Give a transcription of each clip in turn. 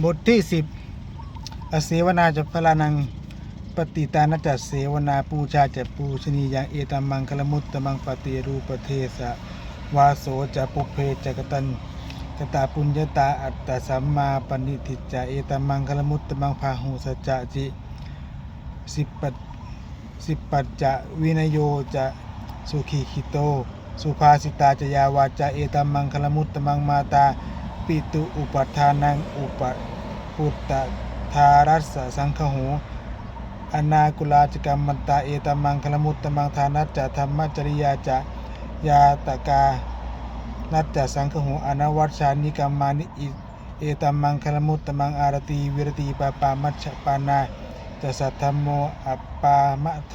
บทที่สิบอเสวนาจะพลานัง ปฏิตานจัสเสวนาปูชาจะปูชนียังเอตัมมังคลมุตตมังปฏิรูปเทสะวาโสจะปุเพจกตันกตาปุญญาตาอัตตสัมมาปณิทิจะเอตมังคลมุตตมังพาหูสจจะจิสิปปัจสิปปัจจะวินโยจะสุขีคิโต สุภาสิตาจยาวาจาเอตัมมังคลมุตตมังมาตา ปิตุอุปทานังอุปปุตตทารัสสะสังคโหอนากุลาจกรรมมันตาเอตมังคลมุตตมังทานัจจะธรรมจริยาจะยาตกานัจจะสังคโหอนวัชชานิกรรมานิอิเอตมังคลมุตตมังอารตีวิรตีปปามัชปานาจะสัทธมโมอัปปามะโท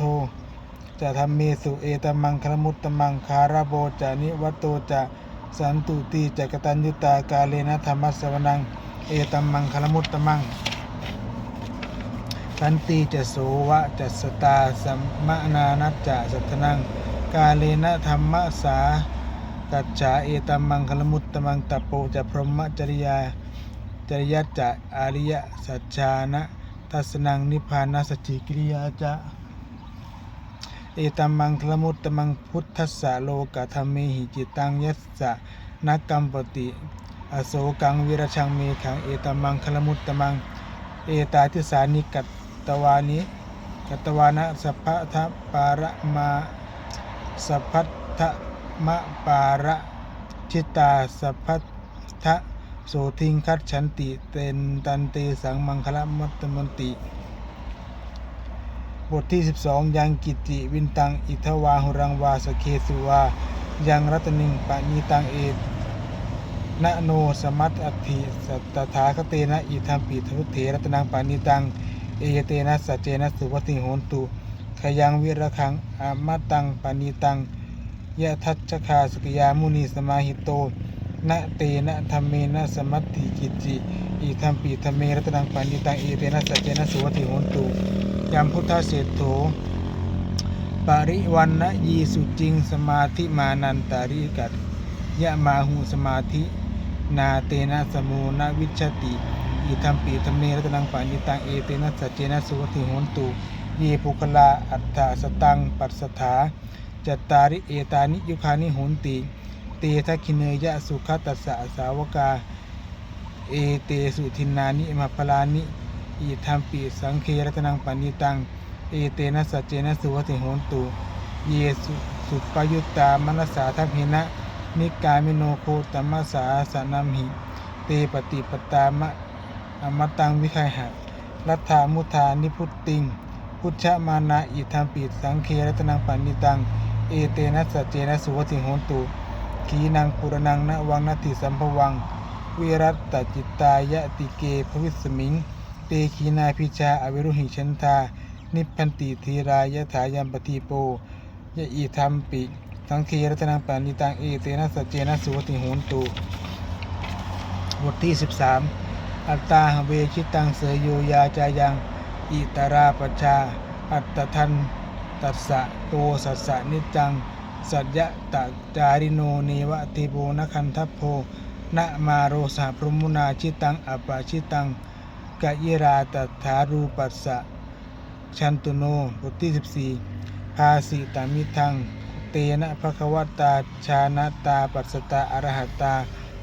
จะทำเมสุเอตมังคลมุตตมังคาราโบจะนิวัตโตจะ สันตุติจะกตัญญุตากาเลนะธรรมสวนัง เอตัมมังคลมุตตมังสันติจะโสวะจะสตาสัมมนานัจจะสัทนัง กาเลนะธรรมสากัจฉาเอตัมมังคลมุตตมังตปโปจะพรหมจริยาจริยจะอาริยสัจจานะทัสนังนิพพานาสจจิกิริยาจะ เอตัมังคลมุตตมังพุทธัสสะโลกธรรมเมหิจิตังยัสสะนักกรรมปติอโศกังวิรชังเมขังเอตัมังคลมุตตมัง เอตาทิสานิกัตตวานิกัตตวานะสัพพะทะปาระมาสัพพัทธมะปาระชิตาสัพพัทธโสทิงคัดฉันติเตนตันเตสังมังคละมัตตมันติ บทที่ 12 ยังกิติวินตัง อิทวาหุรังวาสเคสุวา ยังรัตนิงปะนีตังเอนะโนสมัตอธิสัตถาคเตนะอิทัมปิทวุเถรัตนังปานิตัง เอยเตนะสัจเจนะสุวติโหนตุขยังวิระคังอามาตังปานิตังยะทัชชคาสกยามุนีสมาหิโตนะเตนะธรรมเมนะสมัตติกิจิอิทัมปิธรรมเมรัตนังปานิตังเอเตนะสัจเจนะสุวติโหนตุ ยามพุทธเศรษโถปริวันนะยีสุจิงสมาธิมานันตาริกัตยะมาหูสมาธิ นาเตนะสมูนะวิชติ อิทัมปีธรรมเนรัตนังปานิตังเอเตนะสัจเจนะสุวติโหนตุเยปุคลาอัตถสตังปัสสถาจัตตาริเอตานิยุคานิโหนติเตทักขิเนยะสุขตัสสะสาวกา เอเตสุทินนานิมาพลานิ อิทัมปีสังเครัตนังปานิตัง เอเตนะสัจเจนะสุวัติโหนตุ เยสุสุปยุตตามนสสาทัพหินะ นิกามิโนโคตมัสสาสนัมหิ เตปฏิปตามะอมตังวิคัยหะรัฐามุทานิพุตติง พุทธมานาอิทัมปิสังเครัตนังปานิตัง เอเตนะสัจเจนะสุวัติโหนตุขีนังปุรนังนวังนติสัมภวังวิรัตตจิตตายะติเกภวิสมิง เตขีนาพิชาอวิรุหิชันธานิพันติธีรายะถายัมปติโปยะอีธรรมปิ สังคีรัตนังปานิตังเอเตนะสเจนะสุวติโหนตุบทที่ 13 อัตตาเวชิตังเสยโยยาจายัง อิตาราปชา อัตตทันตัสสะโตสัสสะนิจัง สัจยะตะจาริโนเนวะติโปนคันทัพโพนะมาโรสะพรหมุนาชิตังอัปปะชิตัง กะยิราตถารูปัสสะชันตุโนบทที่ 14 ภาสิตามิทัง เตนะภควตาชาณตา ปัสสตาอรหัตตา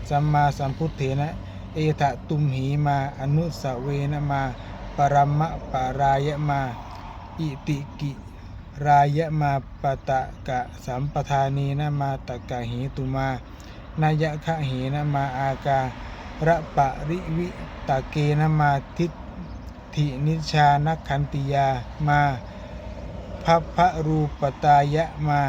สัมมาสัมพุทเถนะ เอทะตุมหีมา อนุสเวนะมา ปรัมมะปารายะมา อิติกิรายะมาปตะกะสัมปทานีนะมาตะกะหิตุมานายะคะเหนะมาอาการะปะริวิ ตะเกนะมาทิฏฐินิชานักขันติยามาพัพพะรูปตายะมา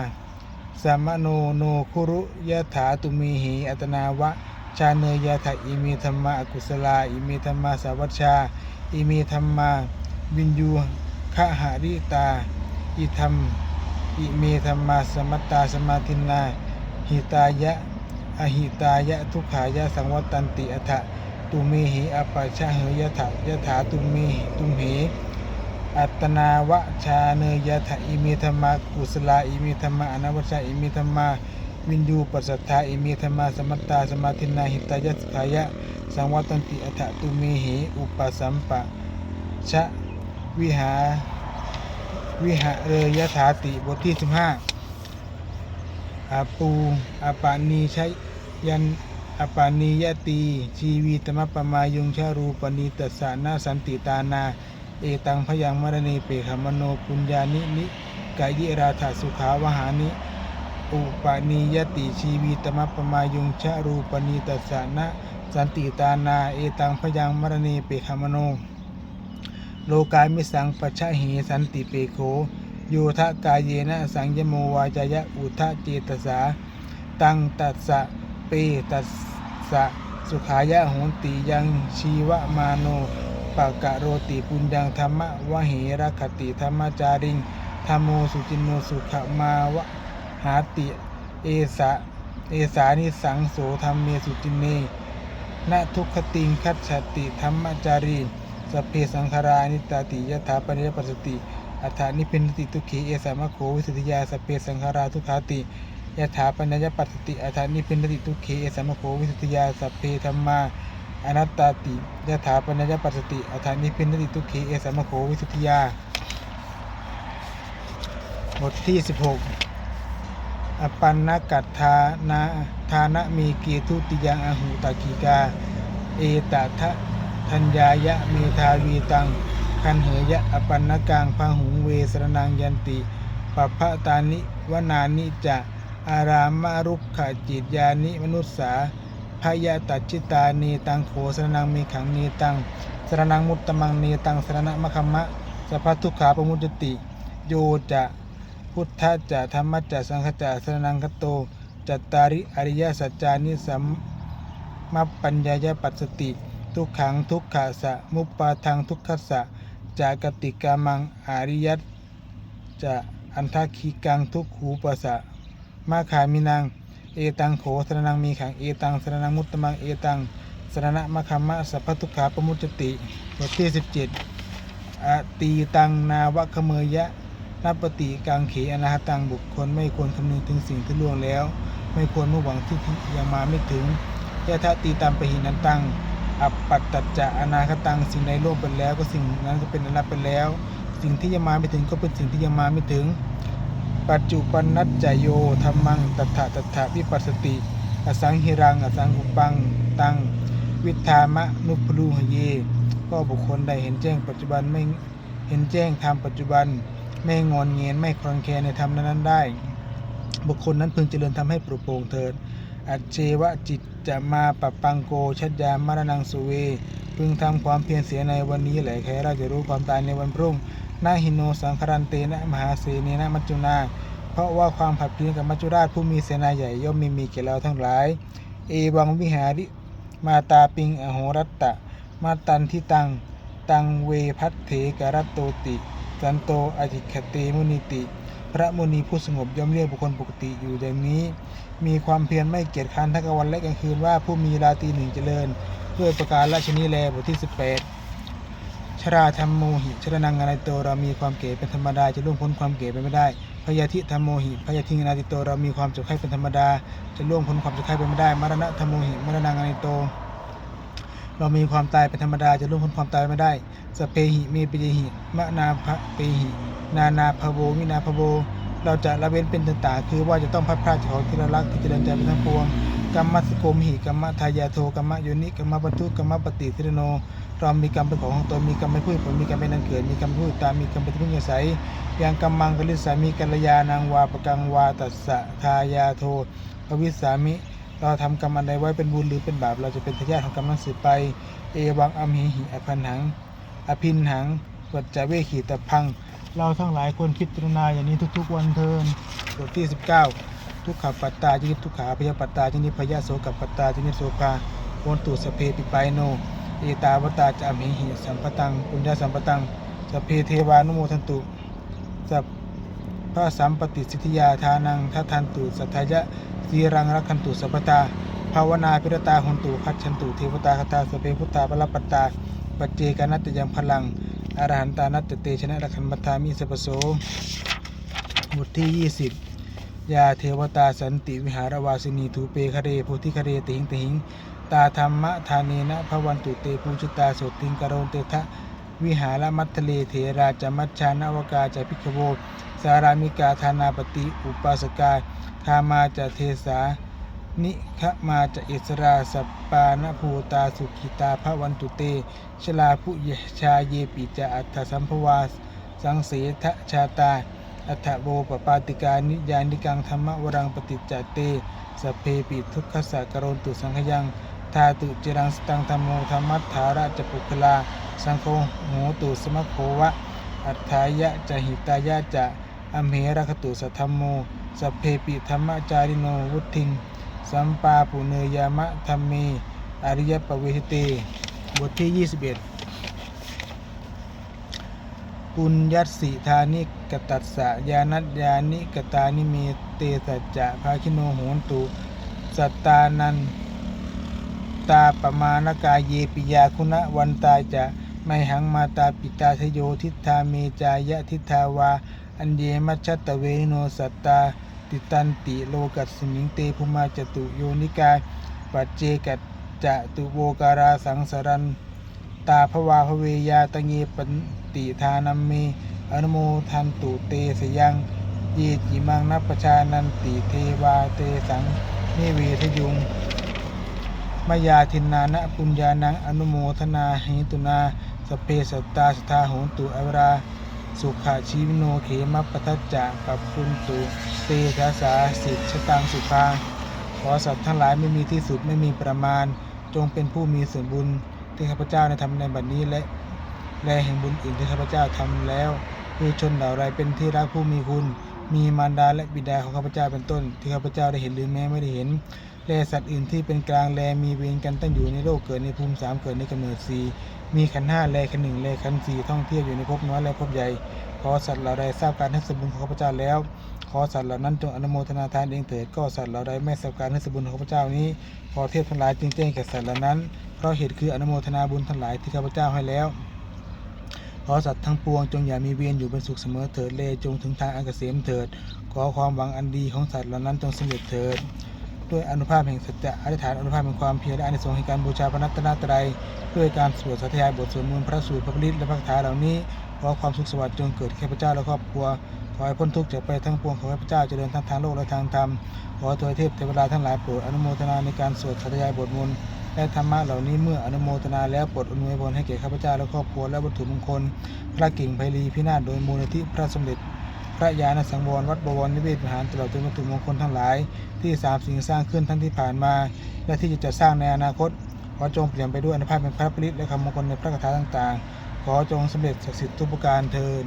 สัมโนโนคุรุยะถาตุมีหิอัตนาวะ ชาเนยะถะอิมีธรรมะอกุศลา อิมีธรรมะสาวัชชา อิมีธรรมะวินยูขหาริตา อิธรรม อิเมธรรมะสมัตตาสมาธินาหิตายะ อหิตายะทุขายะสังวัตันติอัฏฐะ ตุเมหิอปปชะเหยยะถะยะถาตุเมหิตุมเหอัตนาวะชาเนยยะถะอิมิธรรมากุศลาอิมิธรรมาอนวัชชาอิมิธรรมาวินยูปัสสัทธาอิเมธรรมาสมัตตาสมาธินาหิตายะสุขายะสังวัตันติอัฏฐตุเมหิอุปสัมปะชะวิหาวิหะเรยถาติบทที่15อาปูอาปานีใช้ยัน อปานียติชีวีตมะปมายุงชารูปณีตัสสนาสันติตานา เอตังพยังมรณีเปขมโนปุญญานินิกายิราธาสุขาวหานิ อุปนิยติชีวีตมะปมายุงชารูปณีตัสสนะสันติตานา เอตังพยังมรณีเปขมโน โลกามิสังปัชชะเหสันติเปโขโยทะกายเยนะสังยโมวาจายะอุทะเจตสา ตังตัสสะ ปตัสสะสุขายะโหนติยังชีวมาโนปะกะโรติปุญญังธรรมะวะเหระคติธรรมจาริงธรรมโมสุจินโนสุขมาวะหาติ เอสะเอสานิสังโสธรรมเมสุจินเนณทุกขติงคัจฉติธรรมจารีสเพสังขารานิตาติยถาปนิยปสติอัฏฐานิพินติทุกขีเอสามะโขวิสุทธิยาสเพสังขาราทุกขาติ ยถาปนิยปัสสติอัฏฐานิพินติทุกขีเอสามโขวิสุทธิยาสัพเพธรรมาอนัตตาติยถาปนิยปัสสติอัฏฐานิพินติทุกขีเอสามโขวิสุทธิยาบทที่ 16 อปันนกัตทานาทานะมีเกทุติยังอหุตากีกา เอตทะทัญญายะเมทาวีตัง คันเหยะอปันนกังพาหุงเวสรนังยันติปัพะตานิวนานิจะ อารามารุกขจิตยานิมนุษสาพยาตัจิตานีตังโขสรนังมีขังนีตังสรนังมุตตมังนีตังสรณะมะคัมมะสัพพทุกขาปมุจติโยจะพุทธะจะธรรมะจะสังฆจะสรนังคโตจัตตาริอริยสัจจานิสัมมัปปัญญายปัสสติ ทุกขังทุกขะสะมุปปาทังทุกขสะจากติกามังอริยัตจะอันทคีกังทุกขูปสะ มาขามินัง เอตังโขสรนังมีขัง เอตังสรนังมุตตมัง เอตังสรณะมะคัมมะสัพพทุกขาปมุจติบทที่17อตีตังนาวะขเมยะนับปฏิกังเขอนาหตังบุคคลไม่ควรคำนึงถึงสิ่งที่ล่วงแล้ว ไม่ควรมุ่งหวังที่ยังมาไม่ถึงยะทะตีตามปหินันตัง อัปปัตตัจจะอนาคตังสิ่งใดล่วงไปแล้วก็สิ่งนั้นก็เป็นอนาคตไปแล้ว สิ่งที่ยังมาไม่ถึงก็เป็นสิ่งที่ยังมาไม่ถึง ปัจจุปนัจจโยธรรมังตัทธะตัทธะวิปัสสติ อสังหิรัง อสังอุปัง ตัง วิธามะนุปรูหเย ก็บุคคลใดเห็นแจ้งปัจจุบันไม่เห็นแจ้งธรรมปัจจุบัน ไม่งอนเงียนไม่คลอนแคลนในธรรมนั้นได้ บุคคลนั้นพึงเจริญทำให้ปรุโปร่งเถิดอัจเจวะจิตจะมาปะปังโกชัดยามารนังสุเว พึงทำความเพียรเสียในวันนี้แหละใครเราจะรู้ความตายในวันพรุ่ง นาหิโนสังคารันเตนะมหาเสนีนะมัจจุนา เพราะว่าความผัดเพี้ยนกับมัจจุราชผู้มีเสนาใหญ่ย่อมมีมีแก่เราทั้งหลาย เอวังวิหาริ มาตาปิงอโหรัตตะ มาตันทิตัง ตังเวพัตเถกรัตโตติ สันโตอจิคเตมุนิติ พระมุนีผู้สงบย่อมเรียกบุคคลปกติอยู่อย่างนี้ มีความเพียรไม่เกียจคร้านทั้งกลางวันและกลางคืนว่าผู้มีราตรีหนึ่งเจริญ ด้วยประการราชนีแลบทที่ 18 ชราธรรมโมหิชรนังอนัยโตเรามีความเก๋เป็นธรรมดาจะล่วงพ้นความเก๋ไปไม่ได้พยาธิธรรมโมหิพยาธิอนาติโตเรามีความเจ็บไข้เป็นธรรมดา จะล่วงพ้นความเจ็บไข้ไปไม่ได้มรณะธรรมโมหิมรณังอนัยโต เรามีความตายเป็นธรรมดาจะล่วงพ้นความตายไม่ได้สเพหิเมปิยหิมะนาภะเปหินานาภโววินาภโวเราจะละเว้นเป็นต่างๆคือว่าจะต้องพัดพลาดจากของที่เรารักที่จะเดินใจเป็นทั้งปวงกรรมสโกมหิกรรมทายาโทกรรมโยนิกรรมปัทุกรรมปฏิทิรโน เรามีกรรมเป็นของของตนมีกรรมเป็นผู้ผลมีกรรมเป็นนันเกิดมีกรรมผู้ตามมีกรรมเป็นที่พึ่งอาศัยยังกรรมังกลิสามีกัลยาณังวาปกังวาตัสสะทายาโทภวิสามิ เราทำกรรมอันใดไว้เป็นบุญหรือเป็นบาปเราจะเป็นทายาทของกรรมนั้นสืบไป เอวังอมหิหิอภันหัง อภินหังวัจจเวขีตพัง เราทั้งหลายควรคิดพิจารณาอย่างนี้ทุก ๆ วันเทินบทที่ 19 ทุกขปัตตาจินิทุกขาพยาปัตตาจินิพยาโสกับปัตตาจินิโสภาโอนตุสเพปิปายโน เอตาวตาจามหิหิสัมปตังปุญญาสัมปตังสพเพเทวานุโมทันตุสัพพระสัมปติสิทธิยาทานังทัทันตุสัทธายะสีรังรักขันตุสัพพตาภาวนาพิรตาหุนตุคัจฉันตุเทวตาคตาสเพพุทธาปรปัตตาปัจเจกานัตยังพลังอรหันตานัตเตชนะระคันบัทามิสัพโสบทที่20ยาเทวตาสันติวิหารวาสินีทูเปคเรโพธิคเรติหิงติหิง ตาธรรมะทาเนนะพวันตุเตปูจิตาโสติงกโรนเตทะวิหารมัททะเลเถราจมัชชานวกาจพิกขโวสารามิกาธานาปติอุปาสกาคามาจะเทสานิขมาจะอิสราสปปานภูตาสุขิตาพระวันตุเต ชลาภุเยชาเยปิจะอัฏฐสัมภวาสังเสทชาตา อัฏฐโวปปาติกานิยานิกังธรรมวรังปฏิจจเตสเพปิทุกขสะกรนตุสังขยัง ทาตุจิรังสตังธรรมโมธรรมัฏฐาราชปุคลา สังโฆโหตุสมะโควะ อัฏฐายะจะหิตายะจะอเหรคตุสัทธมโมสพเพปิธรรมจาริโนวุทิง สัมปาปุเนยามะธรรมเมอริยปเวทเต บทที่ 21 ปุญญัสสิธานิกตัสสะยานัตยานิกตานิเมเตสัจจะภาคิโนโหนตุ สัตตานัน ตาปมานกายเยปิยาคุณวันตาจะไมหังมาตาปิตาทโยทิฏฐาเมจายะทิฏฐาวา อันเยมัชชตเวนโนสัตตา ติตันติโลกัสมิงเตภุมาจตุโยนิกาย ปัจเจกัจจตุโวการาสังสรันตาภวาภเวยาตังเยปันติทานัมเมอนุโมทันตุเตสยัง เยจิมังนัปปชานันติเทวาเตสังนิเวทยุง มายาทินนานะปุญญานังอนุโมทนาหิตุนาสเพสัตตาสทธาโหนตุอวราสุขะชีวโนเขมปทจจะปับปุนตุเตชะสาสิทชตังสุภาขอสัตว์ทั้งหลายไม่มีที่สุดไม่มีประมาณ จงเป็นผู้มีส่วนบุญที่ข้าพเจ้าได้ทำในบัดนี้และแลแห่งบุญอื่นที่ข้าพเจ้าทำแล้วคือชนเหล่าไรเป็นที่รักผู้มีคุณ มีมารดาและบิดาของข้าพเจ้าเป็นต้น ที่ข้าพเจ้าได้เห็นหรือแม้ไม่ได้เห็น และสัตว์อื่นที่เป็นกลางแลมีเวรกันตั้งอยู่ในโลกเกิดในภูมิสามเกิดในกำเนิดสี่มีขันห้าแลขันหนึ่งแลขันสี่ท่องเที่ยวอยู่ในภพน้อยและภพใหญ่ขอสัตว์เหล่าใดทราบการให้สมบุญของข้าพเจ้าแล้ว ขอสัตว์เหล่านั้นจงอนุโมทนาทานเองเถิดก็สัตว์เหล่าใดไม่ทราบการให้สมบุญของข้าพเจ้านี้ขอเทพทั้งหลายจึงแจ้งแก่สัตว์เหล่านั้นเพราะเหตุคืออนุโมทนาบุญทั้งหลายที่ข้าพเจ้าให้แล้วขอสัตว์ทั้งปวงจงอย่ามีเวียนอยู่เป็นสุขเสมอเถิดเลจงถึงทางอันเกษมเถิด ขอความหวังอันดีของสัตว์เหล่านั้นจงสำเร็จเถิด ด้วยอนุภาพแห่งสัจจะอธิษฐานอนุภาพแห่งความเพียรและอานิสงส์แห่งการบูชาพระรัตนตรัยด้วยการสวดสาธยายบทสวดมนต์พระสูตรพระปริตและพระคาถาเหล่านี้ขอความสุขสวัสดิ์จงเกิดแก่ข้าพเจ้าและครอบครัวขอให้พ้นทุกข์จากไปทั้งปวงขอให้พระเจ้าเจริญทั้งทางโลกและทางธรรมขอตัวเทพเทวดาทั้งหลายโปรดอนุโมทนาในการสวดสาธยายบทมนต์และธรรมะเหล่านี้เมื่ออนุโมทนาแล้วโปรดอำนวยพรให้แก่ข้าพเจ้าและครอบครัวและวัตถุมงคลพระกิ่งไพลีพินาศโดยมูลนิธิพระสมเด็จ พระยาณสังวรวัดบวรนิเวศวิหารตลอดจนวัตถุมงคลทั้งหลาย ที่สามสิ่งสร้างขึ้นทั้งที่ผ่านมา และที่จะจัดสร้างในอนาคตขอจงเปลี่ยนไปด้วยอนุภาพเป็นพระปริศและคำมงคลในพระคาถาต่างๆ ขอจงสำเร็จศักดิ์สิทธิ์ทุกประการเทิน